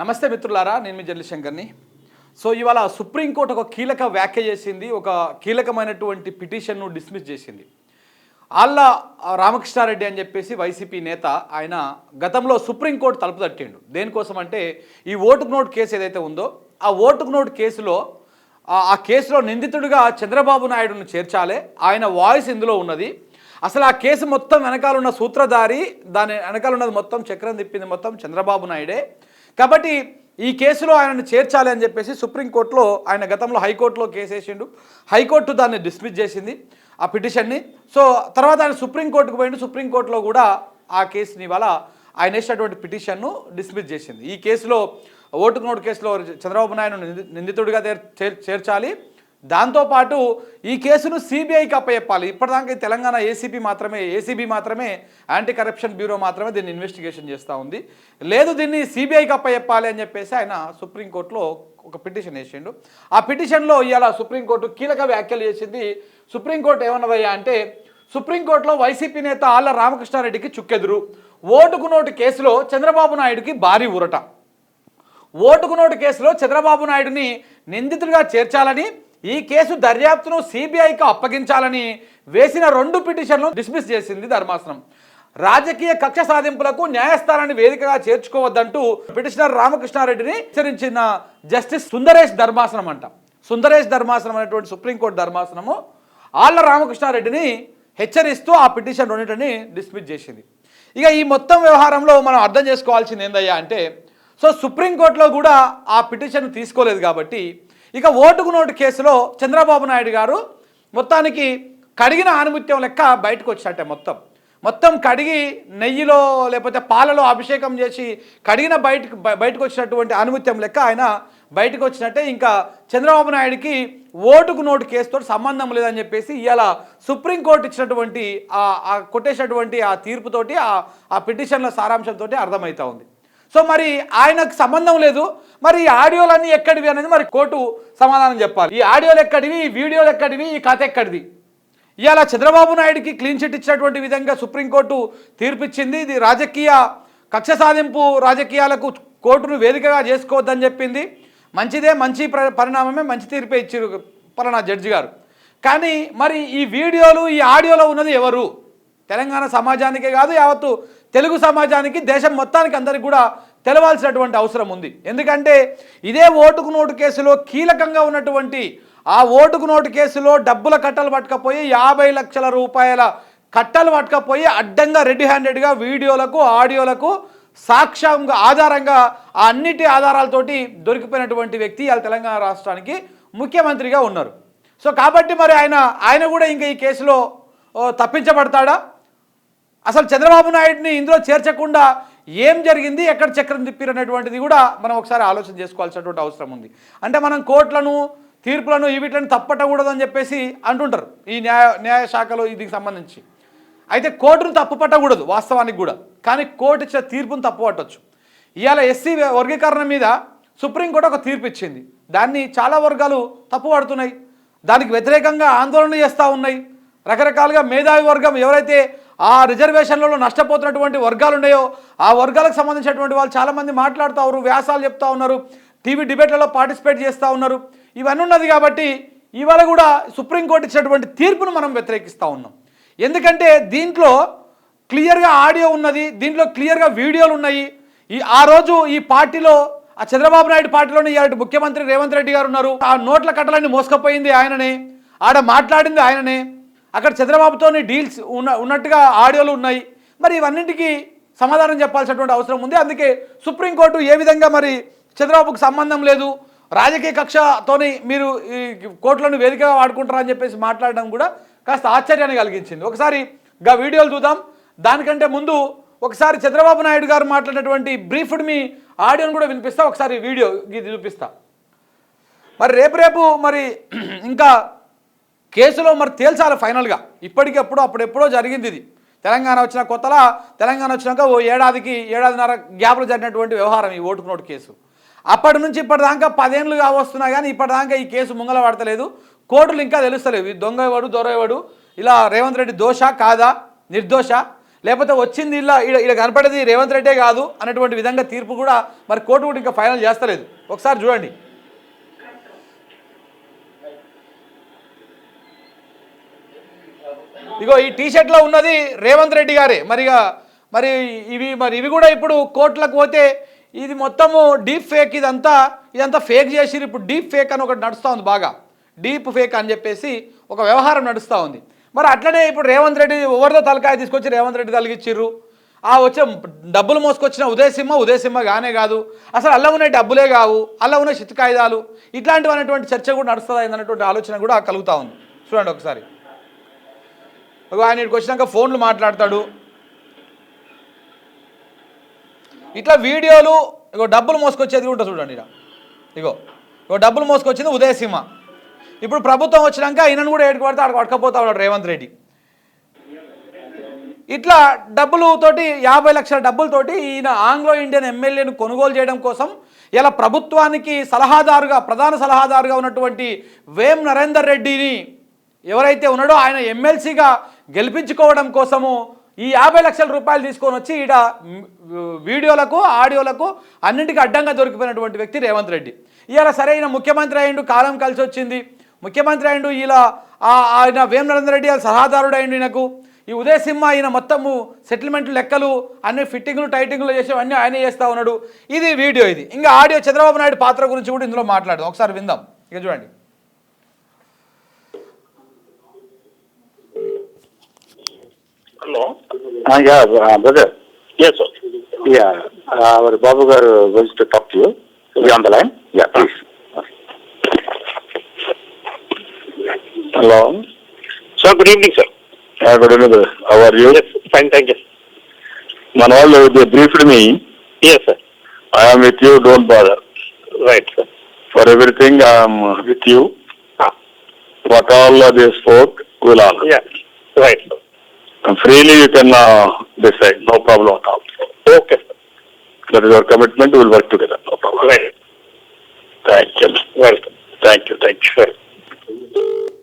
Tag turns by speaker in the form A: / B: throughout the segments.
A: నమస్తే మిత్రులారా నేను మీ జల్లి శంకర్ని. సో ఇవాళ సుప్రీంకోర్టు ఒక కీలక వ్యాఖ్య చేసింది ఒక కీలకమైనటువంటి పిటిషన్ను డిస్మిస్ చేసింది. ఆళ్ళ రామకృష్ణారెడ్డి అని చెప్పేసి వైసీపీ నేత ఆయన గతంలో సుప్రీంకోర్టు తలుపు తట్టిండు. దేనికోసం అంటే ఈ ఓటుకు నోటు కేసు ఏదైతే ఉందో ఆ ఓటుకు నోటు కేసులో ఆ- కేసులో నిందితుడిగా చంద్రబాబు నాయుడును చేర్చాలే ఆయన వాయిస్ ఇందులో ఉన్నది. అసలు ఆ కేసు మొత్తం వెనకాల ఉన్న సూత్రధారి దాని వెనకాల ఉన్నది మొత్తం చక్రం తిప్పింది మొత్తం చంద్రబాబు నాయుడే. కాబట్టి ఈ కేసులో ఆయనను చేర్చాలి అని చెప్పేసి సుప్రీంకోర్టులో ఆయన గతంలో హైకోర్టులో కేసు వేసిండు. హైకోర్టు దాన్ని డిస్మిస్ చేసింది ఆ పిటిషన్ని. సో తర్వాత ఆయన సుప్రీంకోర్టుకు పోయిండు. సుప్రీంకోర్టులో కూడా ఆ కేసుని ఇవాళ ఆయన వేసినటువంటి పిటిషన్ను డిస్మిస్ చేసింది. ఈ కేసులో ఓటుకు నోటు కేసులో చంద్రబాబు నాయుడు నిందితుడిగా చేర్చాలి. దాంతోపాటు ఈ కేసును సిబిఐకి అప్పచెప్పాలి. ఇప్పటిదాకా తెలంగాణ ఏసీబీ మాత్రమే ఏసీబీ మాత్రమే యాంటీ కరప్షన్ బ్యూరో మాత్రమే దీన్ని ఇన్వెస్టిగేషన్ చేస్తూ ఉంది. లేదు దీన్ని సిబిఐకి అప్పచెప్పాలి అని చెప్పేసి ఆయన సుప్రీంకోర్టులో ఒక పిటిషన్ వేసిండు. ఆ పిటిషన్లో ఇవాళ సుప్రీంకోర్టు కీలక వ్యాఖ్యలు చేసింది సుప్రీంకోర్టు ఏమన్నవయ్యా అంటే సుప్రీంకోర్టులో వైసీపీ నేత ఆళ్ళ రామకృష్ణారెడ్డికి చుక్కెదురు. ఓటుకు నోటు కేసులో చంద్రబాబు నాయుడుకి భారీ ఊరట. ఓటుకు నోటు కేసులో చంద్రబాబు నాయుడిని నిందితుడిగా చేర్చాలని ఈ కేసు దర్యాప్తును సిబిఐకి అప్పగించాలని వేసిన రెండు పిటిషన్లు డిస్మిస్ చేసింది ధర్మాసనం. రాజకీయ కక్ష సాధింపులకు న్యాయస్థానాన్ని వేదికగా చేర్చుకోవద్దంటూ పిటిషనర్ రామకృష్ణారెడ్డిని హెచ్చరించిన జస్టిస్ సుందరేష్ ధర్మాసనం అంట. సుందరేష్ ధర్మాసనం అనేటువంటి సుప్రీంకోర్టు ధర్మాసనము ఆళ్ళ రామకృష్ణారెడ్డిని హెచ్చరిస్తూ ఆ పిటిషన్ రెండింటిని డిస్మిస్ చేసింది. ఇక ఈ మొత్తం వ్యవహారంలో మనం అర్థం చేసుకోవాల్సింది ఏందయ్యా అంటే సో సుప్రీంకోర్టులో కూడా ఆ పిటిషన్ తీసుకోలేదు కాబట్టి ఇక ఓటుకు నోటు కేసులో చంద్రబాబు నాయుడు గారు మొత్తానికి కడిగిన ఆనుమిత్యం లెక్క బయటకు వచ్చినట్టే మొత్తం. మొత్తం కడిగి నెయ్యిలో లేకపోతే పాలలో అభిషేకం చేసి కడిగిన బయటకు బయటకు వచ్చినటువంటి ఆనుమిత్యం లెక్క ఆయన బయటకు వచ్చినట్టే. ఇంకా చంద్రబాబు నాయుడికి ఓటుకు నోటు కేసుతో సంబంధం లేదని చెప్పేసి ఇవాళ సుప్రీంకోర్టు ఇచ్చినటువంటి ఆ కొట్టేసినటువంటి ఆ తీర్పుతోటి ఆ ఆ పిటిషన్ల సారాంశంతో అర్థమవుతా ఉంది. సో మరి ఆయనకు సంబంధం లేదు. మరి ఈ ఆడియోలన్నీ ఎక్కడివి అనేది మరి కోర్టు సమాధానం చెప్పాలి. ఈ ఆడియోలు ఎక్కడివి? ఈ వీడియోలు ఎక్కడివి? ఈ కథ ఎక్కడిది? ఇవాళ చంద్రబాబు నాయుడికి క్లీన్ చిట్ ఇచ్చినటువంటి విధంగా సుప్రీంకోర్టు తీర్పిచ్చింది. ఇది రాజకీయ కక్ష సాధింపు రాజకీయాలకు కోర్టును వేదికగా చేసుకోవద్దని చెప్పింది. మంచిదే మంచి ప్ర- పరిణామమే మంచి తీర్పే ఇచ్చారు పలానా జడ్జి గారు. కానీ మరి ఈ వీడియోలు ఈ ఆడియోలో ఉన్నది ఎవరు? తెలంగాణ సమాజానికే కాదు యావత్తు తెలుగు సమాజానికి దేశం మొత్తానికి అందరికి కూడా తెలవాల్సినటువంటి అవసరం ఉంది. ఎందుకంటే ఇదే ఓటుకు నోటు కేసులో కీలకంగా ఉన్నటువంటి ఆ ఓటుకు నోటు కేసులో డబ్బుల కట్టలు పట్టుకపోయి యాభై లక్షల రూపాయల కట్టలు పట్టుకపోయి అడ్డంగా రెడ్ హ్యాండెడ్గా వీడియోలకు ఆడియోలకు సాక్ష్యంగా ఆధారంగా ఆ అన్నిటి ఆధారాలతోటి దొరికిపోయినటువంటి వ్యక్తి ఇవాళ తెలంగాణ రాష్ట్రానికి ముఖ్యమంత్రిగా ఉన్నారు. సో కాబట్టి మరి ఆయన ఆయన కూడా ఇంకా ఈ కేసులో తప్పించబడతాడా? అసలు చంద్రబాబు నాయుడిని ఇందులో చేర్చకుండా ఏం జరిగింది ఎక్కడ చక్రం తిప్పారు అనేటువంటిది కూడా మనం ఒకసారి ఆలోచన చేసుకోవాల్సినటువంటి అవసరం ఉంది. అంటే మనం కోర్టులను తీర్పులను వీటిని తప్పట్టకూడదని చెప్పేసి అంటుంటారు ఈ న్యాయ న్యాయ శాఖలో దీనికి సంబంధించి. అయితే కోర్టును తప్పు పట్టకూడదు వాస్తవానికి కూడా. కానీ కోర్టు ఇచ్చిన తీర్పును తప్పు పట్టవచ్చు ఇవాళ ఎస్సీ వర్గీకరణ మీద సుప్రీంకోర్టు ఒక తీర్పు ఇచ్చింది దాన్ని చాలా వర్గాలు తప్పు పడుతున్నాయి దానికి వ్యతిరేకంగా ఆందోళన చేస్తూ ఉన్నాయి. రకరకాలుగా మేధావి వర్గం ఎవరైతే ఆ రిజర్వేషన్లలో నష్టపోతున్నటువంటి వర్గాలు ఉన్నాయో ఆ వర్గాలకు సంబంధించినటువంటి వాళ్ళు చాలామంది మాట్లాడుతూ ఉన్నారు వ్యాసాలు చెప్తా ఉన్నారు టీవీ డిబేట్లలో పార్టిసిపేట్ చేస్తూ ఉన్నారు. ఇవన్నీ ఉన్నది కాబట్టి ఇవాళ కూడా సుప్రీంకోర్టు ఇచ్చినటువంటి తీర్పును మనం వ్యతిరేకిస్తూ ఉన్నాం. ఎందుకంటే దీంట్లో క్లియర్గా ఆడియో ఉన్నది దీంట్లో క్లియర్గా వీడియోలు ఉన్నాయి. ఈ ఆ రోజు ఈ పార్టీలో ఆ చంద్రబాబు నాయుడు పార్టీలోని ఇలాంటి ముఖ్యమంత్రి రేవంత్ రెడ్డి గారు ఉన్నారు. ఆ నోట్ల కట్టలన్నీ మోసుకపోయింది ఆయననే ఆడ మాట్లాడింది ఆయననే. అక్కడ చంద్రబాబుతోని డీల్స్ ఉన్న ఉన్నట్టుగా ఆడియోలు ఉన్నాయి. మరి ఇవన్నింటికి సమాధానం చెప్పాల్సినటువంటి అవసరం ఉంది. అందుకే సుప్రీంకోర్టు ఏ విధంగా మరి చంద్రబాబుకు సంబంధం లేదు రాజకీయ కక్షతోని మీరు ఈ కోర్టులను వేదికగా వాడుకుంటారని అని చెప్పేసి మాట్లాడడం కూడా కాస్త ఆశ్చర్యాన్ని కలిగించింది. ఒకసారి గా వీడియోలు చూద్దాం. దానికంటే ముందు ఒకసారి చంద్రబాబు నాయుడు గారు మాట్లాడినటువంటి బ్రీఫ్డ్ మీ ఆడియోని కూడా వినిపిస్తా. ఒకసారి వీడియో ఇది చూపిస్తా. మరి రేపు రేపు మరి ఇంకా కేసులో మరి తేల్చాలి ఫైనల్గా. ఇప్పటికెప్పుడు అప్పుడెప్పుడో జరిగింది ఇది. తెలంగాణ వచ్చిన కొత్తలా తెలంగాణ వచ్చినాక ఓ ఏడాదికి ఏడాదిన్నర గ్యాప్లో జరిగినటువంటి వ్యవహారం ఈ ఓటుకు నోటు కేసు. అప్పటి నుంచి ఇప్పటిదాకా పదేళ్ళుగా వస్తున్నా కానీ ఇప్పటిదాకా ఈ కేసు ముంగల పడతలేదు. కోర్టులు ఇంకా తెలుస్తలేవు. ఈ దొంగ ఎవడు దొర ఎవడు ఇలా రేవంత్ రెడ్డి దోష కాదా నిర్దోష? లేకపోతే వచ్చింది ఇలా ఇలా ఇలా కనపడేది రేవంత్ రెడ్డే కాదు అనేటువంటి విధంగా తీర్పు కూడా మరి కోర్టు కూడా ఇంకా ఫైనల్ చేస్తలేదు. ఒకసారి చూడండి. ఇగో ఈ టీషర్ట్లో ఉన్నది రేవంత్ రెడ్డి గారే. మరిగా మరి ఇవి మరి ఇవి కూడా ఇప్పుడు కోర్టులకు పోతే ఇది మొత్తము డీప్ ఫేక్ ఇదంతా ఇదంతా ఫేక్ చేసిరు ఇప్పుడు డీప్ ఫేక్ అని ఒకటి నడుస్తూ ఉంది బాగా. డీప్ ఫేక్ అని చెప్పేసి ఒక వ్యవహారం నడుస్తూ ఉంది. మరి అట్లనే ఇప్పుడు రేవంత్ రెడ్డి ఎవరిదో తలకాయ తీసుకొచ్చి రేవంత్ రెడ్డి తలిగిచ్చిర్రు. ఆ వచ్చే డబ్బులు మోసుకొచ్చిన ఉదయసింహ ఉదయసింహ గానే కాదు. అసలు అల్ల ఉన్న డబ్బులే కావు. అల్ల ఉన్న చిత్తు కాయిదాలు ఇట్లాంటివి అనేటువంటి చర్చ కూడా నడుస్తుంది అన్నటువంటి ఆలోచన కూడా కలుగుతూ ఉంది. చూడండి ఒకసారి. ఆయన ఇక్కడికి వచ్చినాక ఫోన్లు మాట్లాడతాడు. ఇట్లా వీడియోలు ఇగో డబ్బులు మోసుకొచ్చేది కూడా ఉంటుంది చూడండి ఇక ఇగో ఇగో డబ్బులు మోసుకొచ్చింది ఉదయసింహ. ఇప్పుడు ప్రభుత్వం వచ్చినాక ఈయనను కూడా ఏడుకు పడితే అక్కడ పట్టుకపోతా ఉన్నాడు రేవంత్ రెడ్డి. ఇట్లా డబ్బులతోటి యాభై లక్షల డబ్బులతోటి ఈయన ఆంగ్లో ఇండియన్ ఎమ్మెల్యేను కొనుగోలు చేయడం కోసం ఇలా ప్రభుత్వానికి సలహాదారుగా ప్రధాన సలహాదారుగా ఉన్నటువంటి వేం నరేందర్ రెడ్డిని ఎవరైతే ఉన్నాడో ఆయన ఎమ్మెల్సీగా గెలిపించుకోవడం కోసము ఈ యాభై లక్షల రూపాయలు తీసుకొని వచ్చి ఈడ వీడియోలకు ఆడియోలకు అన్నింటికి అడ్డంగా దొరికిపోయినటువంటి వ్యక్తి రేవంత్ రెడ్డి. ఇవాళ సరైన ముఖ్యమంత్రి అయిండు కాలం కలిసి వచ్చింది. ముఖ్యమంత్రి అయిండు ఇలా ఆయన వేం నరేంద్ర రెడ్డి సలహాదారుడు అయిండు ఈయనకు. ఈ ఉదయసింహ ఆయన మొత్తము సెటిల్మెంట్ లెక్కలు అన్ని ఫిట్టింగ్లు టైటింగ్లు చేసి అన్నీ ఆయన చేస్తూ ఉన్నాడు. ఇది వీడియో ఇది. ఇంకా ఆడియో చంద్రబాబు నాయుడు పాత్ర గురించి కూడా ఇందులో మాట్లాడదాం. ఒకసారి విందాం. ఇక చూడండి.
B: Hello.
C: Uh, yeah, uh, brother.
B: Yes, sir.
C: Yeah, uh, our Babu Garu wants to talk to you. Be on the line. Yeah, please. Hello.
B: Sir, good evening, sir.
C: Uh, good evening, brother. How are you?
B: Yes, fine, thank you.
C: Manwal, they briefed me.
B: Yes, sir.
C: I am with you. Don't bother.
B: Right, sir.
C: For everything, I am with you.
B: Ah,
C: What all they spoke, will honor.
B: yeah. Right, sir.
C: Freely you can uh, decide. No problem at all.
B: Okay.
C: That is our commitment. We will work together. No problem.
B: Right.
C: Thank you.
B: Welcome.
C: Thank you. Thank you.
B: Sure.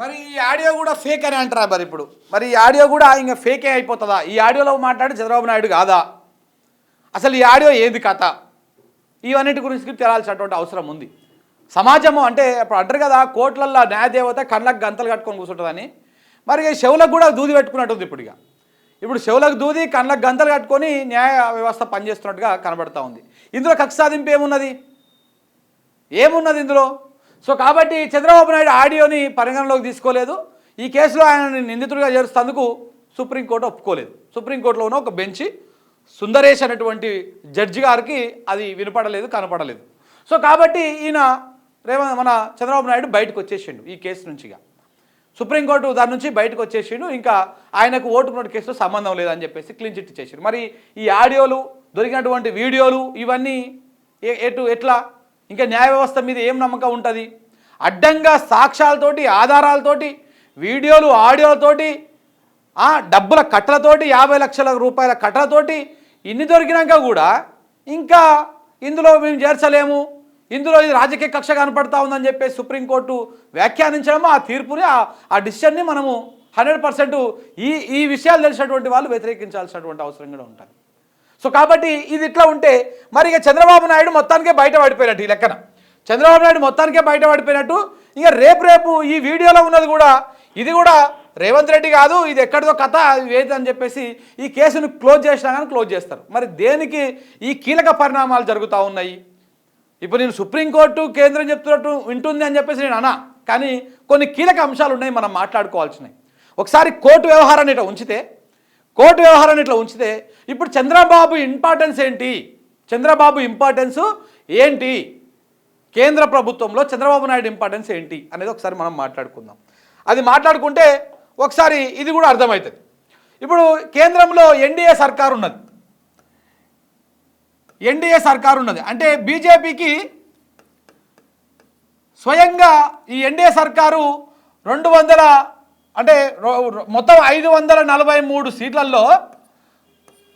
A: మరి ఈ audio కూడా fake అని అంటారా మరి ఇప్పుడు మరి ఈ audio కూడా ఇంకా ఫేకే అయిపోతుందా ఈ ఆడియోలో మాట్లాడి చంద్రబాబు నాయుడు కాదా అసలు ఈ ఆడియో ఏది కథ ఇవన్నిటి గురించి తెలాల్సినటువంటి అవసరం ఉంది సమాజము అంటే ఇప్పుడు అంటారు కదా కోట్లల్లో న్యాయదేవత కళ్ళకు గంతలు కట్టుకొని కూర్చుంటుందని మరి ఈ చెవులకు కూడా దూది పెట్టుకున్నట్టుంది ఇప్పుడు ఇక ఇప్పుడు చెవులకు దూది కళ్ళకు గంతలు కట్టుకొని న్యాయ వ్యవస్థ పనిచేస్తున్నట్టుగా కనబడతా ఉంది. ఇందులో కక్ష సాధింపు ఏమున్నది? ఏమున్నది ఇందులో? సో కాబట్టి చంద్రబాబు నాయుడు ఆడియోని పరిగణలోకి తీసుకోలేదు. ఈ కేసులో ఆయనని నిందితుడిగా చేరుస్తందుకు సుప్రీంకోర్టు ఒప్పుకోలేదు. సుప్రీంకోర్టులో ఉన్న ఒక బెంచి సుందరేష్ అనేటువంటి జడ్జి గారికి అది వినపడలేదు కనపడలేదు. సో కాబట్టి ఈయన రేవ మన చంద్రబాబు నాయుడు బయటకు వచ్చేసిండు ఈ కేసు నుంచిగా సుప్రీంకోర్టు దాని నుంచి బయటకు వచ్చేసిండు. ఇంకా ఆయనకు ఓటు నోటు కేసుతో సంబంధం లేదని చెప్పేసి క్లీన్ చిట్ చేసిండు మరి ఈ ఆడియోలు దొరికినటువంటి వీడియోలు ఇవన్నీ ఏ- ఎటు ఎట్లా? ఇంకా న్యాయ వ్యవస్థ మీద ఏం నమ్మకం ఉంటుంది? అడ్డంగా సాక్ష్యాలతోటి ఆధారాలతోటి వీడియోలు ఆడియోలతోటి డబ్బుల కట్టలతోటి యాభై లక్షల రూపాయల కట్టలతోటి ఇన్ని దొరికినాక కూడా ఇంకా ఇందులో మేము చేర్చలేము. ఇందులో ఇది రాజకీయ కక్ష కనపడతా ఉందని చెప్పేసి సుప్రీంకోర్టు వ్యాఖ్యానించడము ఆ తీర్పుని ఆ- డిసిషన్ని మనము హండ్రెడ్ పర్సెంట్ ఈ ఈ విషయాలు తెలిసినటువంటి వాళ్ళు వ్యతిరేకించాల్సినటువంటి అవసరం కూడా ఉంటుంది. సో కాబట్టి ఇది ఇట్లా ఉంటే మరి ఇక చంద్రబాబు నాయుడు మొత్తానికే బయట పడిపోయినట్టు ఈ లెక్కన. చంద్రబాబు నాయుడు మొత్తానికే బయట పడిపోయినట్టు ఇక రేపు రేపు ఈ వీడియోలో ఉన్నది కూడా ఇది కూడా రేవంత్ రెడ్డి కాదు ఇది ఎక్కడిదో కథ వేది ఏది అని చెప్పేసి ఈ కేసును క్లోజ్ చేసినా కానీ క్లోజ్ చేస్తారు. మరి దేనికి ఈ కీలక పరిణామాలు జరుగుతూ ఉన్నాయి? ఇప్పుడు నేను సుప్రీంకోర్టు కేంద్రం చెప్తున్నట్టు వింటుంది అని చెప్పేసి నేను అనా కానీ కొన్ని కీలక అంశాలు ఉన్నాయి మనం మాట్లాడుకోవాల్సినవి. ఒకసారి కోర్టు వ్యవహారాన్ని ఇట్లా ఉంచితే కోర్టు వ్యవహారాన్ని ఇట్లా ఉంచితే ఇప్పుడు చంద్రబాబు ఇంపార్టెన్స్ ఏంటి? చంద్రబాబు ఇంపార్టెన్స్ ఏంటి? కేంద్ర ప్రభుత్వంలో చంద్రబాబు నాయుడు ఇంపార్టెన్స్ ఏంటి? అనేది ఒకసారి మనం మాట్లాడుకుందాం. అది మాట్లాడుకుంటే ఒకసారి ఇది కూడా అర్థమవుతుంది. ఇప్పుడు కేంద్రంలో ఎన్డీఏ సర్కారు ఉన్నది ఎన్డీఏ సర్కారు ఉన్నది అంటే బీజేపీకి స్వయంగా ఈ ఎన్డీఏ సర్కారు రెండు వందల అంటే మొత్తం ఐదు వందల నలభై మూడు సీట్లలో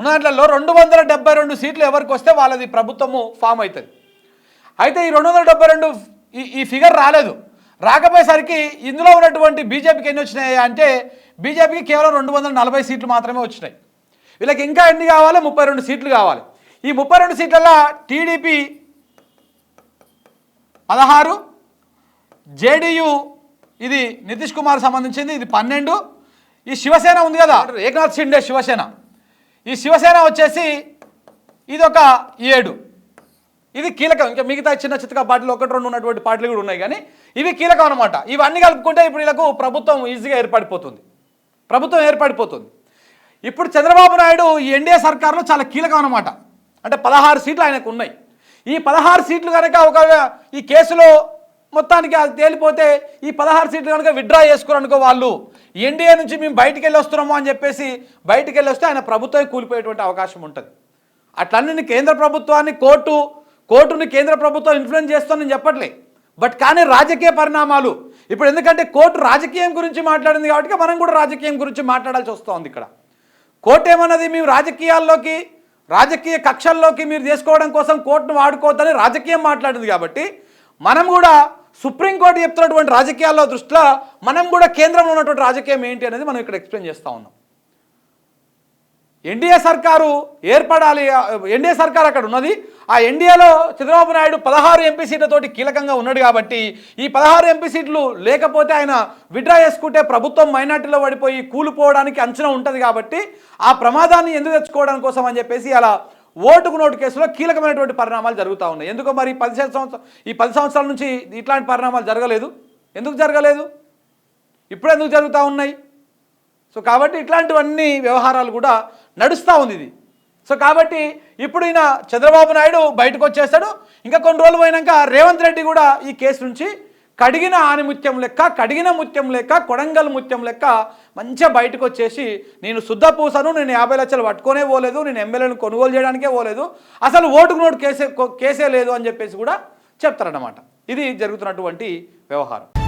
A: ఉన్న దాంట్లో రెండు వందల డెబ్బై రెండు సీట్లు ఎవరికి వస్తే వాళ్ళది ప్రభుత్వము ఫామ్ అవుతుంది. అయితే ఈ రెండు వందల డెబ్బై రెండు ఈ ఈ ఫిగర్ రాలేదు. రాకపోయేసరికి ఇందులో ఉన్నటువంటి బీజేపీకి ఎన్ని వచ్చినాయి అంటే బీజేపీకి కేవలం రెండు వందల నలభై సీట్లు మాత్రమే వచ్చినాయి. వీళ్ళకి ఇంకా ఎన్ని కావాలి? ముప్పై రెండు సీట్లు కావాలి. ఈ ముప్పై రెండు సీట్లలో టీడీపీ పదహారు జేడీయూ ఇది నితీష్ కుమార్ సంబంధించింది ఇది పన్నెండు. ఈ శివసేన ఉంది కదా ఏకనాథ్ షిండే శివసేన. ఈ శివసేన వచ్చేసి ఇది ఒక ఏడు. ఇది కీలకం. ఇంకా మిగతా చిన్న చిత్తగా పార్టీలు ఒకటి రెండు ఉన్నటువంటి పార్టీలు కూడా ఉన్నాయి కానీ ఇవి కీలకం అనమాట ఇవన్నీ కలుపుకుంటే ఇప్పుడు వీళ్ళకు ప్రభుత్వం ఈజీగా ఏర్పడిపోతుంది. ప్రభుత్వం ఏర్పడిపోతుంది. ఇప్పుడు చంద్రబాబు నాయుడు ఈ ఎన్డీఏ సర్కార్లో చాలా కీలకం అనమాట అంటే పదహారు సీట్లు ఆయనకు ఉన్నాయి. ఈ పదహారు సీట్లు కనుక ఒక ఈ కేసులో మొత్తానికి అది తేలిపోతే ఈ పదహారు సీట్లు కనుక విత్డ్రా చేసుకోరనుకో వాళ్ళు ఎన్డీఏ నుంచి మేము బయటికి వెళ్ళి వస్తున్నాము అని చెప్పేసి బయటికి వెళ్ళి వస్తే ఆయన ప్రభుత్వం కూలిపోయేటువంటి అవకాశం ఉంటుంది. అట్లన్నీ కేంద్ర ప్రభుత్వాన్ని కోర్టు కోర్టుని కేంద్ర ప్రభుత్వం ఇన్ఫ్లుయెన్స్ చేస్తుందని చెప్పట్లే. బట్ కానీ రాజకీయ పరిణామాలు ఇప్పుడు ఎందుకంటే కోర్టు రాజకీయం గురించి మాట్లాడింది కాబట్టి మనం కూడా రాజకీయం గురించి మాట్లాడాల్సి వస్తుంది ఇక్కడ. కోర్టు ఏమన్నది మేము రాజకీయాల్లోకి రాజకీయ కక్షల్లోకి మీరు చేసుకోవడం కోసం కోర్టును వాడుకోవద్దని రాజకీయం మాట్లాడింది కాబట్టి మనం కూడా సుప్రీంకోర్టు చెప్తున్నటువంటి రాజకీయాల్లో దృష్టిలో మనం కూడా కేంద్రంలో ఉన్నటువంటి రాజకీయం ఏంటి అనేది మనం ఇక్కడ ఎక్స్ప్లెయిన్ చేస్తూ ఉన్నాం. ఎన్డీఏ సర్కారు ఏర్పడాలి ఎన్డీఏ సర్కార్ అక్కడ ఉన్నది. ఆ ఎన్డీఏలో చంద్రబాబు నాయుడు పదహారు ఎంపీ సీట్లతోటి కీలకంగా ఉన్నాడు కాబట్టి ఈ పదహారు ఎంపీ సీట్లు లేకపోతే ఆయన విడ్రా చేసుకుంటే ప్రభుత్వం మైనార్టీలో పడిపోయి కూలిపోవడానికి అంచనా ఉంటుంది కాబట్టి ఆ ప్రమాదాన్ని ఎందుకు తెచ్చుకోవడం కోసం అని చెప్పేసి అలా ఓటుకు నోటు కేసులో కీలకమైనటువంటి పరిణామాలు జరుగుతూ ఉన్నాయి. ఎందుకో మరి పది సంవత్సరం ఈ పది సంవత్సరాల నుంచి ఇట్లాంటి పరిణామాలు జరగలేదు? ఎందుకు జరగలేదు? ఇప్పుడు ఎందుకు జరుగుతూ ఉన్నాయి? సో కాబట్టి ఇట్లాంటివన్నీ వ్యవహారాలు కూడా నడుస్తూ ఉంది ఇది. సో కాబట్టి ఇప్పుడు ఈయన చంద్రబాబు నాయుడు బయటకు వచ్చేస్తాడు. ఇంకా కొన్ని రోజులు పోయినాక రేవంత్ రెడ్డి కూడా ఈ కేసు నుంచి కడిగిన ఆనిముత్యం లెక్క కడిగిన ముత్యం లెక్క కొడంగల్ ముత్యం లెక్క మంచిగా బయటకు వచ్చేసి నేను శుద్ధ పూసను నేను యాభై లక్షలు పట్టుకోనే పోలేదు నేను ఎమ్మెల్యేను కొనుగోలు చేయడానికే పోలేదు అసలు ఓటుకు నోటు కేసే కేసే లేదు అని చెప్పేసి కూడా చెప్తారన్నమాట. ఇది జరుగుతున్నటువంటి వ్యవహారం.